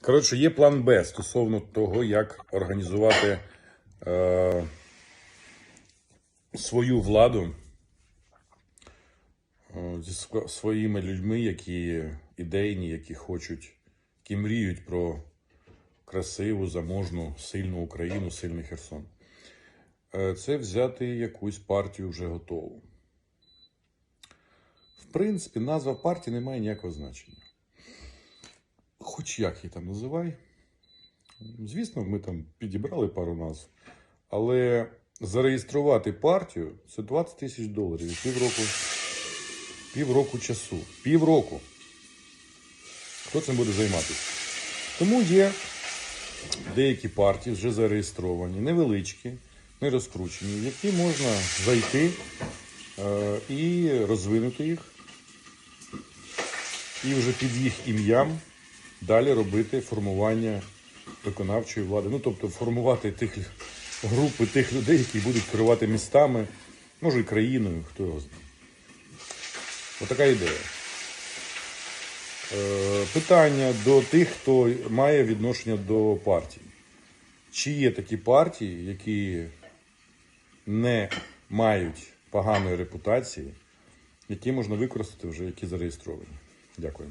Коротше, є план Б стосовно того, як організувати е, свою владу е, зі своїми людьми, які ідейні, які хочуть, які мріють про красиву, заможну, сильну Україну, сильний Херсон. Е, Це взяти якусь партію вже готову. В принципі, назва партії не має ніякого значення. Хоч як її там називай. Звісно, ми там підібрали пару назв. Але зареєструвати партію це 20 тисяч доларів півроку, півроку часу. Півроку. Хто цим буде займатися? Тому є деякі партії вже зареєстровані, невеличкі, не розкручені, в які можна зайти е, і розвинути їх, і вже під їх ім'ям далі робити формування виконавчої влади. Ну, тобто формувати тих групи тих людей, які будуть керувати містами, може і країною, хто його знає. Отака ідея. Е, питання до тих, хто має відношення до партій. Чи є такі партії, які не мають поганої репутації, які можна використати вже, які зареєстровані? Дякую.